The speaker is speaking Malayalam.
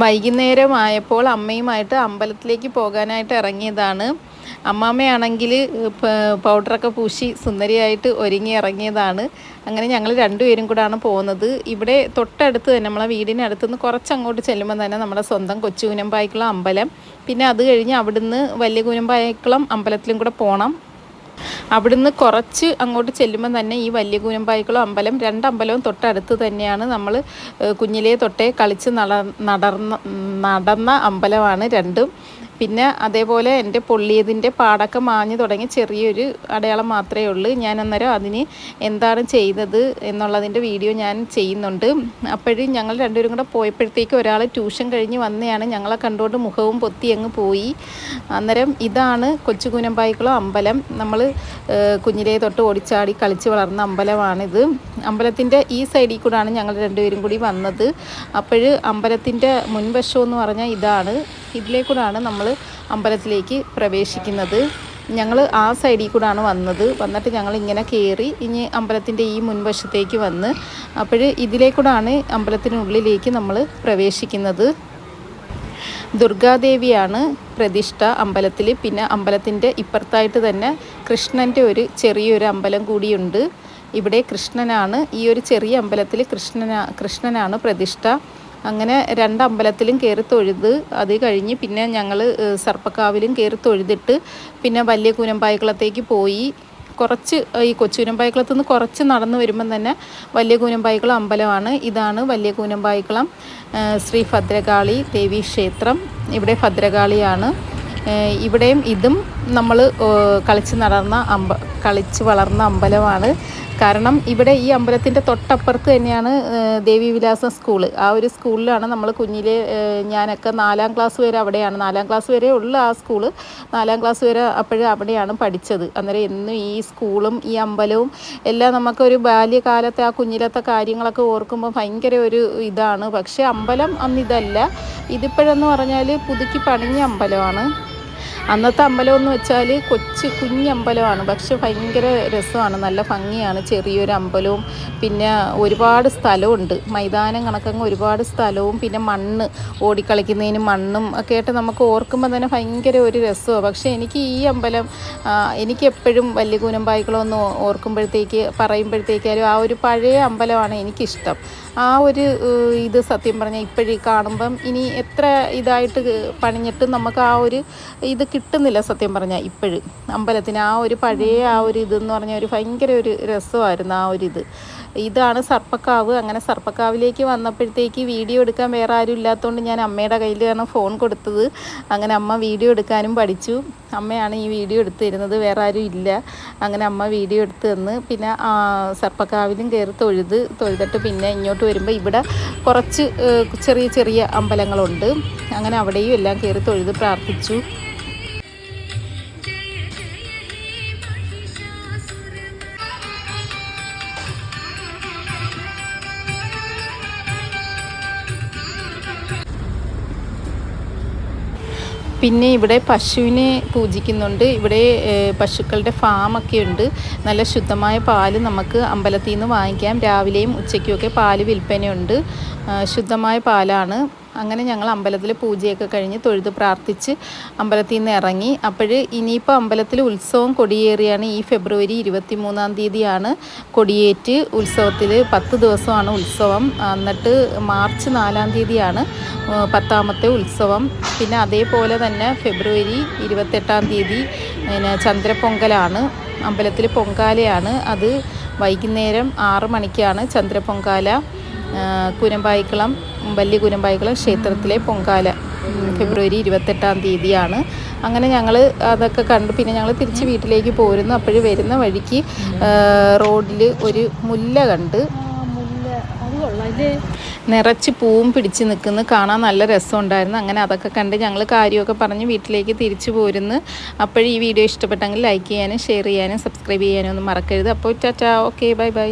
വൈകുന്നേരമായപ്പോൾ അമ്മയുമായിട്ട് അമ്പലത്തിലേക്ക് പോകാനായിട്ട് ഇറങ്ങിയതാണ്. അമ്മാമ്മയാണെങ്കിൽ പൗഡറൊക്കെ പൂശി സുന്ദരിയായിട്ട് ഒരുങ്ങി ഇറങ്ങിയതാണ്. അങ്ങനെ ഞങ്ങൾ രണ്ടുപേരും കൂടാണ് പോകുന്നത്. ഇവിടെ തൊട്ടടുത്ത് തന്നെ നമ്മളെ വീടിനടുത്ത് നിന്ന് കുറച്ച് അങ്ങോട്ട് ചെല്ലുമ്പോൾ തന്നെ നമ്മുടെ സ്വന്തം കൊച്ചുകുനമ്പായിക്കുളം അമ്പലം. പിന്നെ അത് കഴിഞ്ഞ് അവിടുന്ന് വലിയ കുനമ്പായിക്കുളം അമ്പലത്തിലും കൂടെ പോകണം അവിടുന്ന് കുറച്ച് അങ്ങോട്ട് ചെല്ലുമ്പോൾ തന്നെ ഈ വലിയ കൂനമ്പായിക്കുളം അമ്പലം രണ്ടമ്പലവും തൊട്ടടുത്ത് തന്നെയാണ് നമ്മൾ കുഞ്ഞിലേ തൊട്ടേ കളിച്ച് നട നടന്ന നടന്ന അമ്പലമാണ് രണ്ടും. പിന്നെ അതേപോലെ എന്റെ പൊള്ളിയതിന്റെ പാടൊക്കെ മാഞ്ഞു തുടങ്ങി ചെറിയൊരു അടയാളം മാത്രമേ ഉള്ളൂ. ഞാൻ അന്നേരം അതിന് എന്താണ് ചെയ്തത് എന്നുള്ളതിന്റെ വീഡിയോ ഞാൻ ചെയ്യുന്നുണ്ട്. അപ്പോഴും ഞങ്ങൾ രണ്ടുപേരും കൂടെ പോയപ്പോഴത്തേക്ക് ഒരാൾ ട്യൂഷൻ കഴിഞ്ഞ് വന്നെയാണ്. ഞങ്ങളെ കണ്ടുകൊണ്ട് മുഖവും പൊത്തി അങ്ങ് പോയി. അന്നേരം ഇതാണ് കൊച്ചു അമ്പലം. നമ്മൾ കുഞ്ഞിലേ തൊട്ട് ഓടിച്ചാടി കളിച്ച് വളർന്ന അമ്പലമാണിത്. അമ്പലത്തിന്റെ ഈ സൈഡിൽ കൂടാണ് ഞങ്ങൾ രണ്ടുപേരും കൂടി വന്നത്. അപ്പോൾ അമ്പലത്തിന്റെ മുൻവശം എന്ന് പറഞ്ഞാൽ ഇതാണ്. ഇതിലേക്കൂടാണ് നമ്മൾ അമ്പലത്തിലേക്ക് പ്രവേശിക്കുന്നത്. ഞങ്ങൾ ആ സൈഡിൽ കൂടാണ് വന്നത്. വന്നിട്ട് ഞങ്ങൾ ഇങ്ങനെ കയറി ഇനി അമ്പലത്തിന്റെ ഈ മുൻവശത്തേക്ക് വന്ന് അപ്പോൾ ഇതിലേക്കൂടാണ് അമ്പലത്തിനുള്ളിലേക്ക് നമ്മൾ പ്രവേശിക്കുന്നത്. ദുർഗാദേവിയാണ് പ്രതിഷ്ഠ അമ്പലത്തിൽ പിന്നെ അമ്പലത്തിന്റെ ഇപ്പുറത്തായിട്ട് തന്നെ കൃഷ്ണന്റെ ഒരു ചെറിയൊരു അമ്പലം കൂടിയുണ്ട്. ഇവിടെ കൃഷ്ണനാണ് ഈ ഒരു ചെറിയ അമ്പലത്തിൽ കൃഷ്ണനാ കൃഷ്ണനാണ് പ്രതിഷ്ഠ. അങ്ങനെ രണ്ടമ്പലത്തിലും കയറി തൊഴുത് അത് കഴിഞ്ഞ് പിന്നെ ഞങ്ങൾ സർപ്പക്കാവിലും കയറി തൊഴുതിട്ട് പിന്നെ വലിയ കൂനമ്പായക്കുളത്തേക്ക് പോയി. കുറച്ച് ഈ കൊച്ചുകൂനമ്പായക്കുളത്ത് നിന്ന് കുറച്ച് നടന്നു വരുമ്പം തന്നെ വലിയ കൂനമ്പായക്കുളം അമ്പലമാണ്. ഇതാണ് വലിയ കൂനമ്പായക്കുളം ശ്രീ ഭദ്രകാളി ദേവി ക്ഷേത്രം ഇവിടെ ഭദ്രകാളിയാണ്. ഇവിടെയും ഇതും നമ്മൾ കളിച്ച് നടന്ന അമ്പ കളിച്ച് വളർന്ന അമ്പലമാണ്. കാരണം ഇവിടെ ഈ അമ്പലത്തിന്റെ തൊട്ടപ്പുറത്ത് തന്നെയാണ് ദേവി ദേവിവിലാസം സ്കൂൾ ആ ഒരു സ്കൂളിലാണ് നമ്മൾ കുഞ്ഞിലെ ഞാനൊക്കെ നാലാം ക്ലാസ് വരെ അവിടെയാണ്. നാലാം ക്ലാസ് വരെ ഉള്ള ആ സ്കൂൾ നാലാം ക്ലാസ് വരെ അപ്പോഴും അവിടെയാണ് പഠിച്ചത്. അന്നേരം എന്നും ഈ സ്കൂളും ഈ അമ്പലവും എല്ലാം നമുക്കൊരു ബാല്യകാലത്തെ ആ കുഞ്ഞിലത്തെ കാര്യങ്ങളൊക്കെ ഓർക്കുമ്പോൾ ഭയങ്കര ഒരു ഇതാണ്. പക്ഷേ അമ്പലം അന്നിതല്ല ഇതിപ്പോഴെന്ന് പറഞ്ഞാൽ പുതുക്കി പണിഞ്ഞ അമ്പലമാണ്. അന്നത്തെ അമ്പലം എന്ന് വെച്ചാൽ കൊച്ചു കുഞ്ഞമ്പലമാണ് പക്ഷെ ഭയങ്കര രസമാണ്. നല്ല ഭംഗിയാണ്. ചെറിയൊരു അമ്പലവും പിന്നെ ഒരുപാട് സ്ഥലമുണ്ട്. മൈതാനം കണക്കങ്ങ് ഒരുപാട് സ്ഥലവും പിന്നെ മണ്ണ് ഓടിക്കളിക്കുന്നതിന് മണ്ണും ഒക്കെ ആയിട്ട് നമുക്ക് ഓർക്കുമ്പോൾ തന്നെ ഭയങ്കര ഒരു രസമാണ് പക്ഷേ എനിക്ക് ഈ അമ്പലം എനിക്ക് എപ്പോഴും വലിയ കൂനമ്പായികളൊന്ന് ഓർക്കുമ്പോഴത്തേക്ക് പറയുമ്പോഴത്തേക്കാലും ആ ഒരു പഴയ അമ്പലമാണ് എനിക്കിഷ്ടം. ആ ഒരു ഇത് സത്യം പറഞ്ഞാൽ ഇപ്പോഴീ കാണുമ്പം ഇനി എത്ര ഇതായിട്ട് പണിഞ്ഞിട്ടും നമുക്ക് ആ ഒരു ഇത് കിട്ടുന്നില്ല സത്യം പറഞ്ഞാൽ ഇപ്പോഴും. അമ്പലത്തിന് ആ ഒരു പഴയ ആ ഒരു ഇതെന്ന് പറഞ്ഞാൽ ഒരു ഭയങ്കര ഒരു രസമായിരുന്നു ആ ഒരു ഇത്. ഇതാണ് സർപ്പക്കാവ്. അങ്ങനെ സർപ്പക്കാവിലേക്ക് വന്നപ്പോഴത്തേക്ക് വീഡിയോ എടുക്കാൻ വേറെ ആരും ഇല്ലാത്തതുകൊണ്ട് ഞാൻ അമ്മയുടെ കയ്യിൽ കാരണം ഫോൺ കൊടുത്തത്. അങ്ങനെ അമ്മ വീഡിയോ എടുക്കാനും പഠിച്ചു. അമ്മയാണ് ഈ വീഡിയോ എടുത്തു തരുന്നത്. വേറെ ആരും ഇല്ല. അങ്ങനെ അമ്മ വീഡിയോ എടുത്തു തന്ന്. പിന്നെ സർപ്പക്കാവിലും കയറി തൊഴുത് തൊഴുതിട്ട് പിന്നെ ഇങ്ങോട്ട് വരുമ്പോൾ ഇവിടെ കുറച്ച് ചെറിയ ചെറിയ അമ്പലങ്ങളുണ്ട്. അങ്ങനെ അവിടെയും എല്ലാം കയറി തൊഴുത് പ്രാർത്ഥിച്ചു. പിന്നെ ഇവിടെ പശുവിനെ പൂജിക്കുന്നുണ്ട്. ഇവിടെ പശുക്കളുടെ ഫാമൊക്കെ ഉണ്ട്. നല്ല ശുദ്ധമായ പാൽ നമുക്ക് അമ്പലത്തിൽ നിന്ന് വാങ്ങിക്കാം. രാവിലെയും ഉച്ചയ്ക്കുമൊക്കെ പാൽ വിൽപ്പനയുണ്ട്. ശുദ്ധമായ പാലാണ്. അങ്ങനെ ഞങ്ങൾ അമ്പലത്തിൽ പൂജയൊക്കെ കഴിഞ്ഞ് തൊഴുത് പ്രാർത്ഥിച്ച് അമ്പലത്തിൽ നിന്ന് ഇറങ്ങി. അപ്പോൾ ഇനിയിപ്പോൾ അമ്പലത്തിൽ ഉത്സവം കൊടിയേറിയാണ് ഈ ഫെബ്രുവരി ഇരുപത്തി മൂന്നാം തീയതിയാണ് കൊടിയേറ്റ് ഉത്സവത്തിൽ പത്ത് ദിവസമാണ് ഉത്സവം. എന്നിട്ട് മാർച്ച് നാലാം തീയതിയാണ് പത്താമത്തെ ഉത്സവം. പിന്നെ അതേപോലെ തന്നെ ഫെബ്രുവരി ഇരുപത്തെട്ടാം തീയതി പിന്നെ ചന്ദ്രപൊങ്കലാണ് അമ്പലത്തിൽ പൊങ്കാലയാണ്. അത് വൈകുന്നേരം ആറ് മണിക്കാണ് ചന്ദ്രപ്പൊങ്കാല കുരമ്പായിക്കുളം വലിയ കുരമ്പായിക്കുളം ക്ഷേത്രത്തിലെ പൊങ്കാല ഫെബ്രുവരി ഇരുപത്തെട്ടാം തീയതിയാണ്. അങ്ങനെ ഞങ്ങൾ അതൊക്കെ കണ്ടു പിന്നെ ഞങ്ങൾ തിരിച്ച് വീട്ടിലേക്ക് പോരുന്നു. അപ്പോൾ വരുന്ന വഴിക്ക് റോഡിൽ ഒരു മുല്ല കണ്ട്. നിറച്ച് പൂവും പിടിച്ച് നിൽക്കുന്ന. കാണാൻ നല്ല രസമുണ്ടായിരുന്നു. അങ്ങനെ അതൊക്കെ കണ്ട് ഞങ്ങൾ കാര്യമൊക്കെ പറഞ്ഞ് വീട്ടിലേക്ക് തിരിച്ചു പോരുന്നു. അപ്പോഴീ വീഡിയോ ഇഷ്ടപ്പെട്ടെങ്കിൽ ലൈക്ക് ചെയ്യാനും ഷെയർ ചെയ്യാനും സബ്സ്ക്രൈബ് ചെയ്യാനും ഒന്നും മറക്കരുത്. അപ്പോൾ ടാറ്റാ ഓക്കെ ബൈ ബൈ